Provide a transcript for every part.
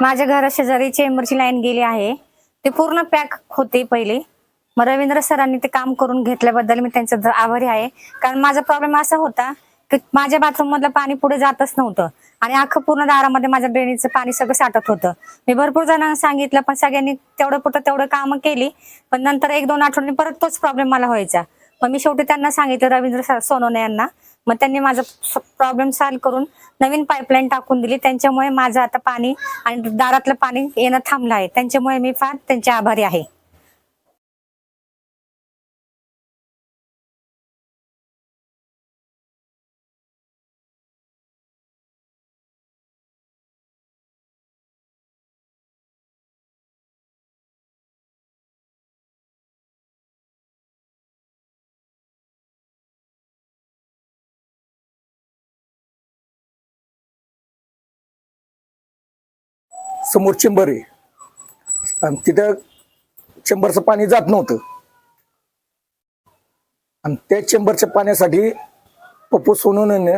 माझ्या घरा शेजारी चेंबरची लाईन गेली आहे. ते पूर्ण पॅक होते पहिले. मग रवींद्र सरांनी ते काम करून घेतल्याबद्दल मी त्यांचा आभारी आहे. कारण माझा प्रॉब्लेम असा होता की माझ्या बाथरूम मधलं पाणी पुढे जातच नव्हतं. आणि अख्खं पूर्ण दारामध्ये माझ्या ड्रेनेजचं पाणी सगळं साठत होतं. मी भरपूर जणांना सांगितलं पण सगळ्यांनी तेवढं पुढं तेवढं कामं केली. पण नंतर एक दोन आठवड्यांनी परत तोच प्रॉब्लेम मला व्हायचा. मग मी शेवटी त्यांना सांगितलं रवींद्र सर- यांना. मग त्यांनी माझा प्रॉब्लेम सॉल्व्ह करून नवीन पाईपलाईन टाकून दिली. त्यांच्यामुळे माझं आता पाणी आणि दारातलं पाणी येणं थांबलं आहे. त्यांच्यामुळे मी फार त्यांचे आभारी आहे. समोर चेंबर आहे. आणि तिथं चेंबरचं पाणी जात नव्हतं. आणि त्या चेंबरच्या पाण्यासाठी पप्पू सोनवणे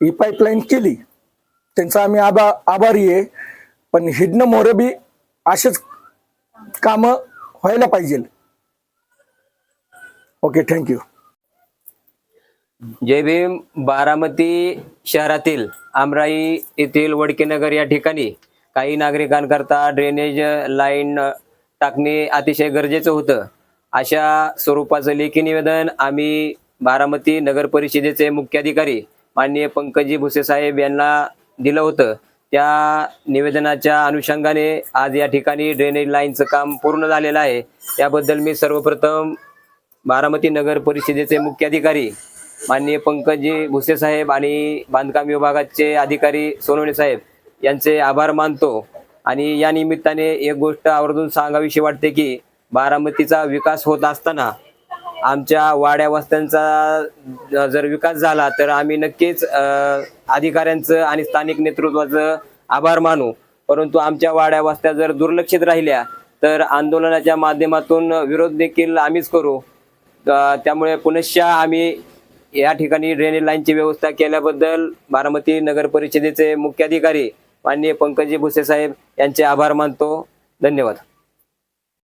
ही पाईपलाईन केली. त्यांचा आम्ही आभा आभारी आहे. पण हिडणं मोरबी असेच कामं व्हायला पाहिजे ओके थँक्यू जय भीम बारामती शहरातील आमराई येथील वडकेनगर या ठिकाणी काही नागरिकांकरता ड्रेनेज लाईन टाकणे अतिशय गरजेचं होतं. अशा स्वरूपाचं लेखी निवेदन आम्ही बारामती नगर परिषदेचे मुख्याधिकारी माननीय पंकजी भुसे साहेब यांना दिलं होतं. त्या निवेदनाच्या अनुषंगाने आज या ठिकाणी ड्रेनेज लाईनचं काम पूर्ण झालेलं आहे. त्याबद्दल मी सर्वप्रथम बारामती नगर परिषदेचे मुख्याधिकारी माननीय पंकजी भुसे साहेब आणि बांधकाम विभागाचे अधिकारी सोनवणे साहेब यांचे आभार मानतो. आणि या निमित्ताने एक गोष्ट आवर्जून सांगावीशी वाटते की बारामतीचा विकास होत असताना आमच्या वाड्या वस्त्यांचा जर विकास झाला तर आम्ही नक्कीच अधिकाऱ्यांचं आणि स्थानिक नेतृत्वाचं आभार मानू. परंतु आमच्या वाड्या वस्त्या जर दुर्लक्षित राहिल्या तर आंदोलनाच्या माध्यमातून विरोध देखील आम्हीच करू. त्यामुळे पुनश्च आम्ही या ठिकाणी ड्रेनेज लाईनची व्यवस्था केल्याबद्दल बारामती नगर परिषदेचे मुख्याधिकारी माननीय पंकजी भुसे साहेब यांचे आभार मानतो. धन्यवाद.